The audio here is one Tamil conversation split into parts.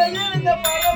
சிறகை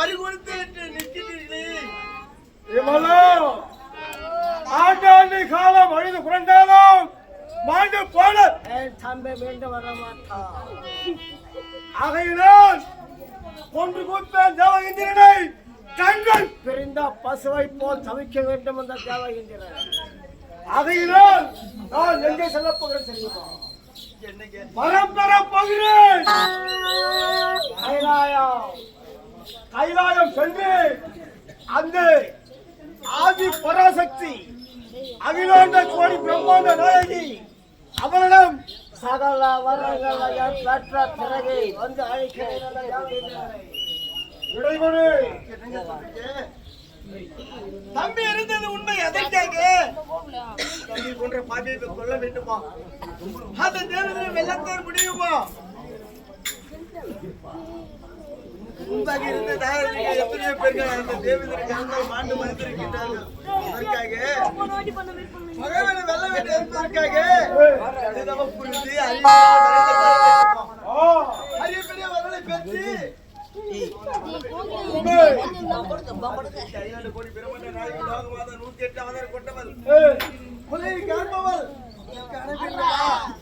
தம்பியை பறிகொடுத்து நிற்கிறீர்களே ஆண்டாண்டு காலம் அழுது புரண்டாலும் மாண்டு போன தம்பி மீண்டும் வர மாட்டான். ஆகையினால் கொன்று குத்த தேவகிந்திரனை தங்கள் பிரிந்த பசுவை போல் தவிக்க வேண்டும் என்ற தேவகின்றனர் ஆகையினால் நான் எங்கே செல்ல போகிறேன் தெரியுமா? மரம் பெற போகிறேன். கைலாயம் சென்று அந்த ஆதி பராசக்தி அகிலாண்ட கோடி பிரம்மாண்ட நாயகி அவரிடம் சகல வரங்களையும் பெற்ற பிறகு வந்து அழைக்கிறேன். தம்பி இருந்தது உண்மை எதற்காக தம்பி போன்ற பாபியை கொல்ல வேண்டுமா? அந்த தேவதனை வெள்ளத்தேர் முடியுமா? முன்பாக இருந்த தாரதிகள் எத்தனையோ பேர்கள் அந்த தேவதற்காக மாண்டு மறுத்திருக்கின்றார்கள். அதற்காக மகவேலை வெல்ல வேண்டும் என்பதற்காக கடிதம புரிந்து ஆ, அரிய பெரிய வரலை பெற்று கோடி நூத்தி எட்டு அவதாரம் கொண்டவள். ஏய், காண்பவள்.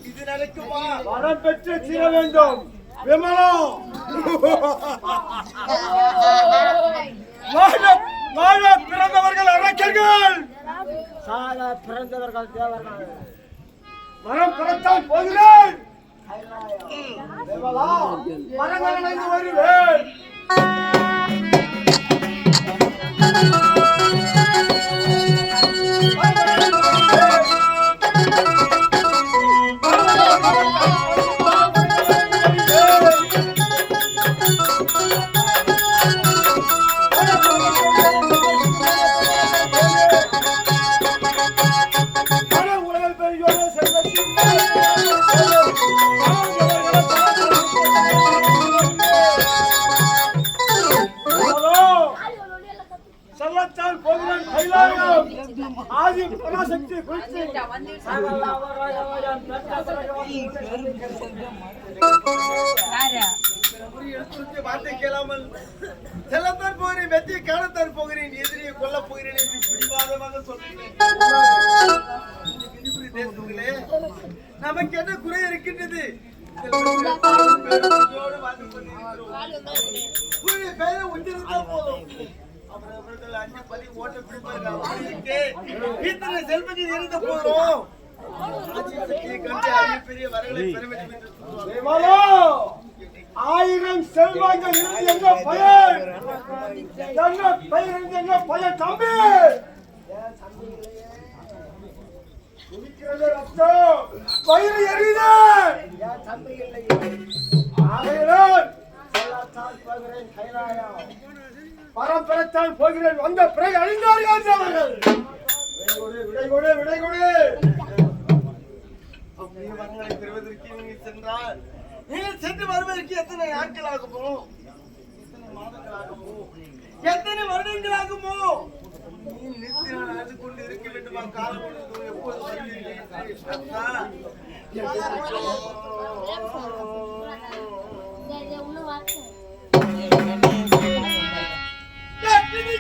இது நடக்குமா? வரம் பெற்று சீர வேண்டும். விமலா வாழ பிறந்தவர்கள் அரக்கர்கள் சாக பிறந்தவர்கள் தேவர்கள். வரம் பெறத்தான் போகிறேன். மரங்கள் வருவேன். ஆதி பராசக்தி குறித்து வார்த்தை கேளாமல் செல்லத்தான் போகிறேன் வெற்றியை காணத்தான் போகிறேன் எதிரியை கொல்லப் போகிறேன் என்று பிடிவாதமாக தேசத்திலே நமக்கு என்ன குறை இருக்கின்றது? போதும். அவர்கள் அஞ்சு ஓட்ட பிடிப்பார்கள் இத்தனை செல்வத்தில் இருந்த போதும் ஆயிரம் செல்வாங்க இருந்து என்ன பயன் என்ன பயன் இருந்து என்ன பயன் தம்பி? குடிக்கிறது ரத்தம். எரியுது. தம்பி இல்லை ஆகையினால் கைலாயம். பரம்பரத்தான் போகிறேன். வந்த பிறகு அழிந்தார்கள் அவர்கள்? விடை கொடு விடை கொடு விடை வரங்களை பெறுவதற்கு நீ சென்றால் நீங்கள் சென்று வருவதற்கு எத்தனை நாட்கள் ஆகுமோ எத்தனை மாதங்கள் ஆகுமோ எத்தனை வருடங்கள் ஆகுமோ நீ நித்திய நாள் கொண்டு இருக்க வேண்டுமா? காலம் எப்போது வருவீர்கள்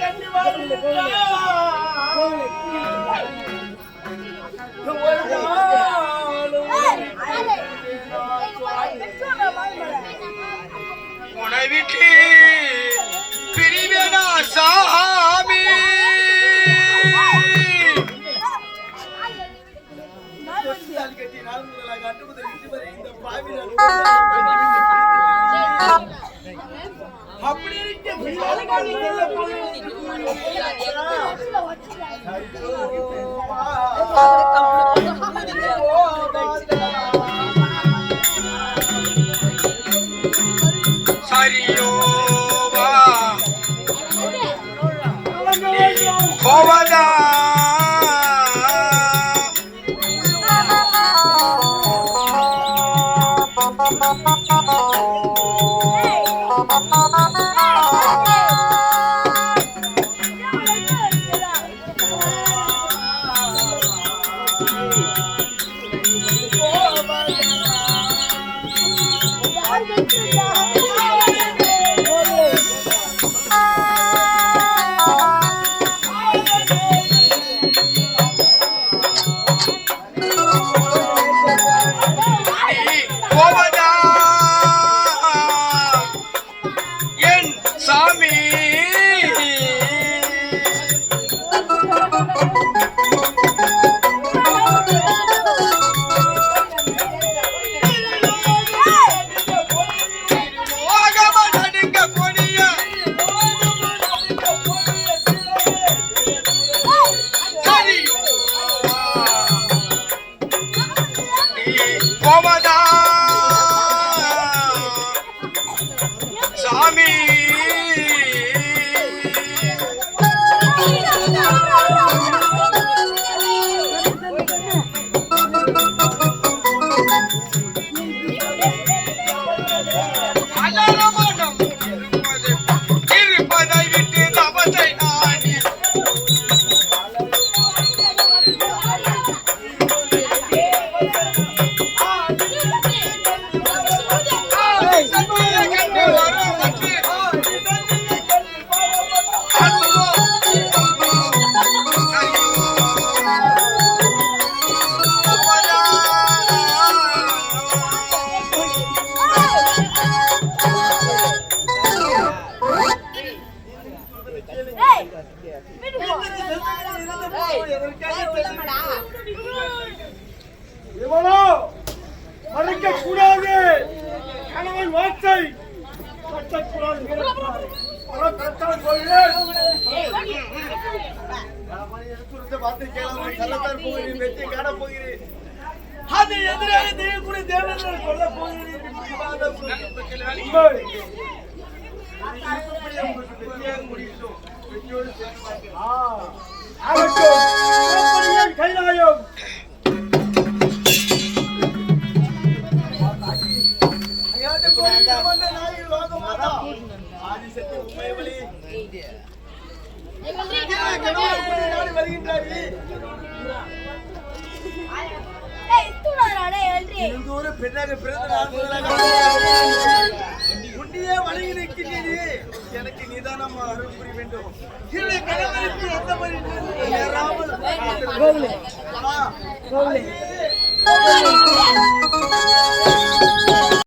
பார்வதி கண்ணி உனை விட்டு பிரிவேனா சாமி. முதலாக வரை இந்த அப்படி இருக்க हरिओ சாமி அது எதிராக தெரியக்கூடிய தேவர்கள் சொல்ல போகிறேன் என்று பெண்ணாக பிறந்த உன்னையே நிற்கின்றேனே. எனக்கு நிதானம் அருள் புரிய வேண்டும். கீழே கணவனுக்கு எந்த மாதிரி.